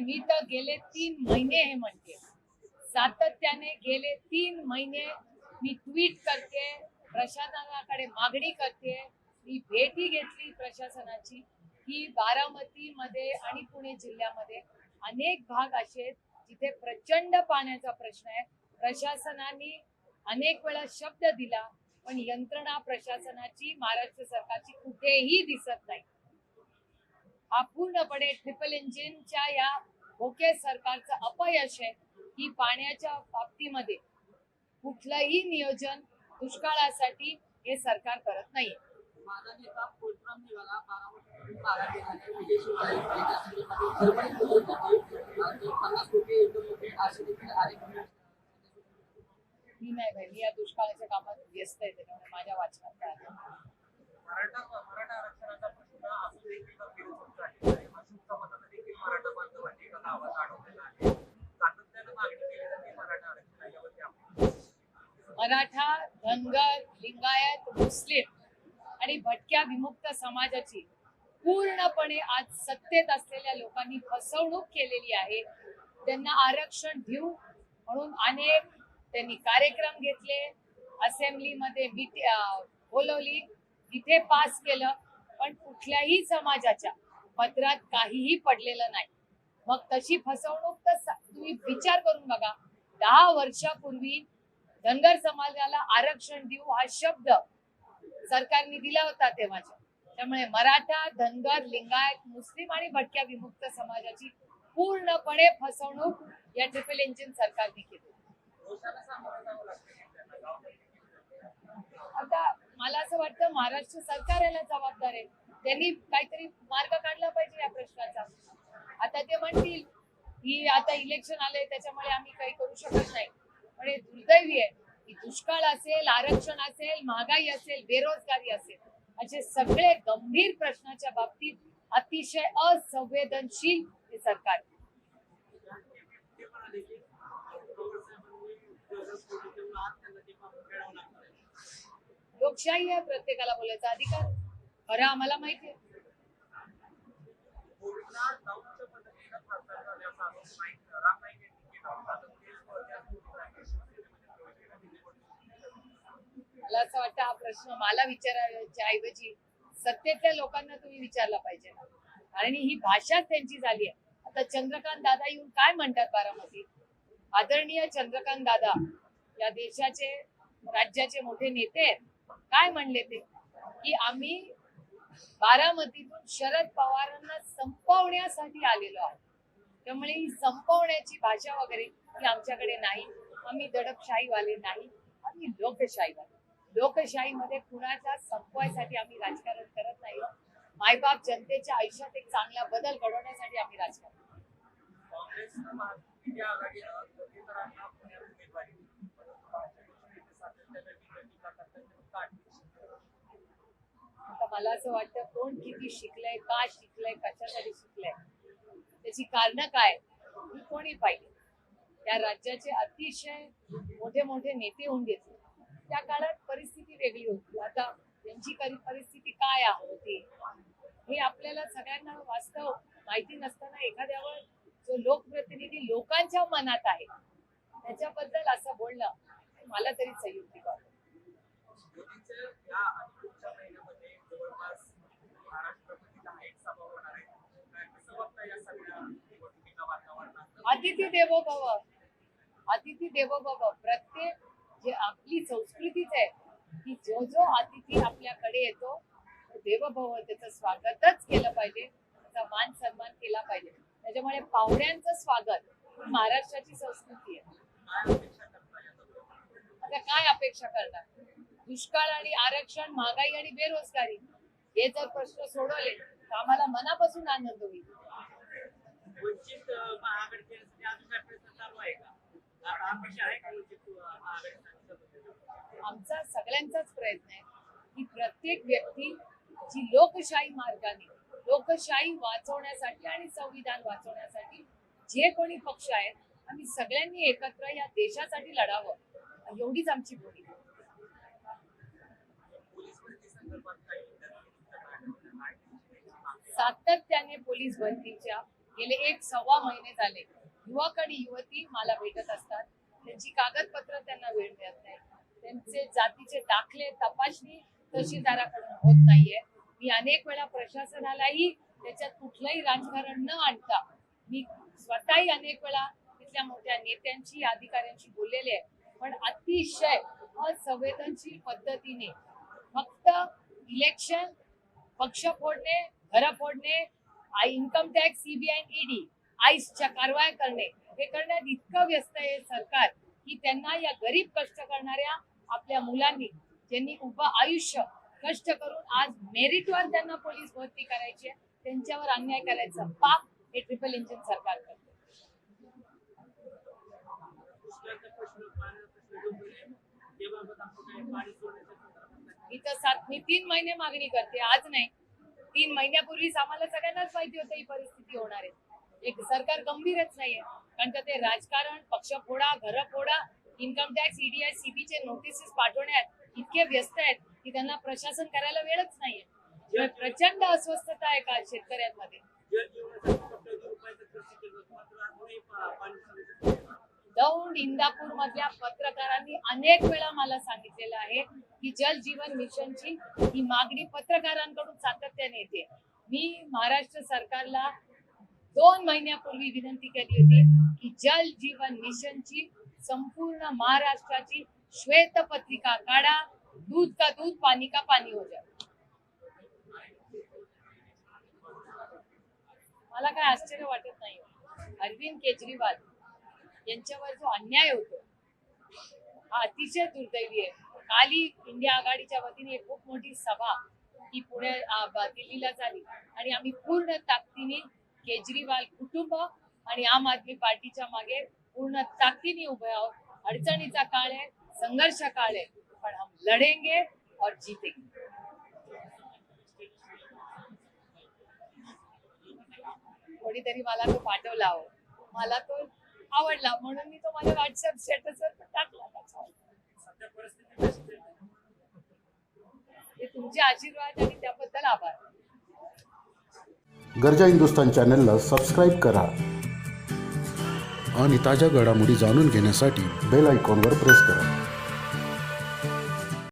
मी तर गेले तीन महिने हे म्हणते. सातत्याने गेले तीन महिने मी ट्विट करते प्रशासनाकडे मागणी करते. मी भेटी घेतली प्रशासनाची. की बारामतीमध्ये आणि पुणे जिल्ह्यामध्ये अनेक भाग असे आहेत जिथे प्रचंड पाण्याचा प्रश्न आहे. प्रशासनाने अनेक वेळा शब्द दिला. पण यंत्रणा प्रशासनाची महाराष्ट्र सरकारची कुठेही दिसत नाही. हा पूर्णपणे ट्रिपल इंजिनच्या या भोके सरकारचं अपयश आहे की पाण्याच्या बाबतीमध्ये कुठलंही नियोजन दुष्काळासाठी हे सरकार करत नाही माझा मी नाही भाई मी या दुष्काळाच्या कामात व्यस्त आहे त्याच्यामुळे माझ्या वाचनात काय मराठा धनगर लिंगायत मुस्लिम आणि भटक्या विमुक्त समाजाची पूर्णपणे आज सत्तेत असलेल्या लोकांनी फसवणूक केलेली आहे. त्यांना आरक्षण देऊ म्हणून अनेक त्यांनी कार्यक्रम घेतले. असेंब्लीमध्ये बोलवली. तिथे पास केलं. पण कुठल्याही समाजाच्या पत्रात काहीही पडलेलं नाही. मग तशी फसवणूक तर तुम्ही विचार करून बघा. दहा वर्षापूर्वी धनगर समाजाला आरक्षण देऊ हा शब्द सरकारने दिला होता तेव्हाच्या. त्यामुळे मराठा धनगर लिंगायत मुस्लिम आणि भटक्या विमुक्त समाजाची पूर्णपणे फसवणूक या ट्रिपल इंजिन सरकारने केली. आता मला असं वाटतं महाराष्ट्र सरकार याला जबाबदार आहे. त्यांनी काहीतरी मार्ग काढला पाहिजे या प्रश्नाचा. आता ते म्हणतील की आता इलेक्शन आले त्याच्यामुळे आम्ही काही करू शकत नाही. पण हे दुर्दैवी आहे. की दुष्काळ असेल आरक्षण असेल महागाई असेल बेरोजगारी असेल असे सगळे गंभीर प्रश्नाच्या बाबतीत अतिशय असंवेदनशील हे सरकार आहे. ते म्हणाले की पवारसाहेबांनी जर कोटी देऊन आज त्यांना ते पाप फेडावं लागणार आहे लोकशाही आहे प्रत्येकाला बोलायचा अधिकार खरं आम्हाला माहिती आहे. मला असं वाटतं हा प्रश्न मला विचारायच्या ऐवजी सत्तेतल्या लोकांना तुम्ही विचारला पाहिजे ना. आणि ही भाषाच त्यांची झाली आहे. आता चंद्रकांत दादा येऊन काय म्हणतात बारामती आदरणीय चंद्रकांत दादा या देशाचे राज्याचे मोठे नेते आहेत. काय म्हणले ते? की आम्ही बारामतीतून शरद पवारांना संपवण्यासाठी आलेलो आहोत. त्यामुळे ही संपवण्याची भाषा वगैरे ही आमच्याकडे नाही. आम्ही दडपशाहीवाले नाही. आम्ही लोकशाहीवाले. लोकशाहीमध्ये कुणाच्या संपवायसाठी आम्ही राजकारण करत नाही. मायबाप जनतेच्या आयुष्यात एक चांगला बदल घडवण्यासाठी आम्ही राजकारण आता मला असं वाटतं कोण किती शिकलंय का शिकलंय कशासाठी शिकलंय? त्याची कारण काय? ही कोणी पाहिजे त्या राज्याचे अतिशय मोठे मोठे नेते होऊन घेतले त्या काळात परिस्थिती वेगळी होती. आता त्यांची परिस्थिती काय होती हे आपल्याला सगळ्यांना वास्तव माहिती नसताना एखाद्यावर जो लोकप्रतिनिधी लोकांच्या मनात आहे त्याच्याबद्दल असं बोलणं मला तरी संयुक्तिक वाटतं अतिथी देवो भव अतिथी देवो भव प्रत्येक जे आपली संस्कृतीच आहे की जो जो अतिथी आपल्याकडे येतो तो देवभव त्याचं स्वागतच केलं पाहिजे. त्याचा मान सन्मान केला पाहिजे. त्याच्यामुळे पाहुण्यांचं स्वागत ही महाराष्ट्राची संस्कृती आहे. आता काय अपेक्षा करणार? दुष्काळ आणि आरक्षण महागाई आणि बेरोजगारी हे जर प्रश्न सोडवले तर आम्हाला मनापासून आनंद होईल. वंचित अं, महाआघाडी केल्यासाठी अजून काय प्रयत्न चालू आहे का? आता अपेक्षा आहे का वंचित अं, महाआघाडीसाठी आमचा सगळ्यांचाच प्रयत्न आहे की प्रत्येक व्यक्ती जी लोकशाही मार्गाने लोकशाही वाचवण्यासाठी आणि संविधान वाचवण्यासाठी जे कोणी पक्ष आहेत आम्ही सगळ्यांनी एकत्र या देशासाठी लढावं एवढीच आमची भूमिका आहे. सातत्याने पोलीस भरतीच्या गेले एक सव्वा महिने झाले. युवक आणि युवती मला भेटत असतात. त्यांची कागदपत्र त्यांना वेळ मिळत नाही. त्यांचे जातीचे दाखले तपासणी तहसीलदाराकडून होत नाहीये. मी अनेक वेळा प्रशासनालाही त्याच्यात कुठलंही राजकारण न आणता मी स्वतःही अनेक वेळा तिथल्या मोठ्या नेत्यांशी अधिकाऱ्यांशी बोललेले आहे. पण अतिशय असंवेदनशील पद्धतीने फक्त इलेक्शन पक्ष फोडणे घरा फोडणे इन्कम टॅक्स सीबीआय ईडी आईसच्या कारवाया करणे हे करण्यात इतकं व्यस्त आहे सरकार की त्यांना या गरीब कष्ट करणाऱ्या आपल्या मुलांनी ज्यांनी उभं आयुष्य कष्ट करून आज मेरिटवर त्यांना पोलीस भरती करायची आहे त्यांच्यावर अन्याय करायचा पाप हे ट्रिपल इंजिन सरकार करते. दुसऱ्याचा इथं सात मी तीन महिने मागणी करते आज नाही. तीन महिन्यापूर्वीच आम्हाला सगळ्यांनाच माहिती होतं ही परिस्थिती होणार आहे. एक सरकार गंभीरच नाहीये. कारण का ते राजकारण पक्ष फोडा घर फोडा इन्कम टॅक्स ईडीआय सीबीचे नोटिसेस पाठवण्यात इतके व्यस्त आहेत की त्यांना प्रशासन करायला वेळच नाहीये. प्रचंड अस्वस्थता आहे का शेतकऱ्यांमध्ये? दौंड इंदापूर मधल्या पत्रकारांनी अनेक वेळा मला सांगितलेलं आहे की जल जीवन मिशनची ही मागणी पत्रकारांकडून सातत्याने येते. मी महाराष्ट्र सरकारला दोन महिन्यापूर्वी विनंती केली होती की जल जीवन मिशनची संपूर्ण महाराष्ट्राची श्वेतपत्रिका काढा दूध का दूध पाणी का पाणी हो जाए मला काय आश्चर्य वाटत नाही. अरविंद केजरीवाल यांच्यावर जो अन्याय होतो हा अतिशय दुर्दैवी आहे. काली इंडिया आघाडीच्या वतीने एक खूप मोठी सभा ही पुणे दिल्लीला झाली. आणि आम्ही पूर्ण ताकदीने केजरीवाल कुटुंब आणि आम आदमी पार्टीच्या मागे पूर्ण ताकदीने उभे आहोत. अडचणीचा काळ आहे संघर्ष काळ आहे पण हम लढेंगे और जीतेंगे. कोणीतरी मला तो पाठवला हो. मला तो आवडला म्हणून मी तो माझ्या व्हॉट्सअप स्टेटसवर टाकला परिस्थिती कशी? हे तुमचे आशीर्वाद आणि त्याबद्दल आभार गरजा हिंदुस्तान चॅनलला सबस्क्राईब करा आणि ताज्या घडामोडी जाणून घेण्यासाठी बेल आयकॉनवर प्रेस करा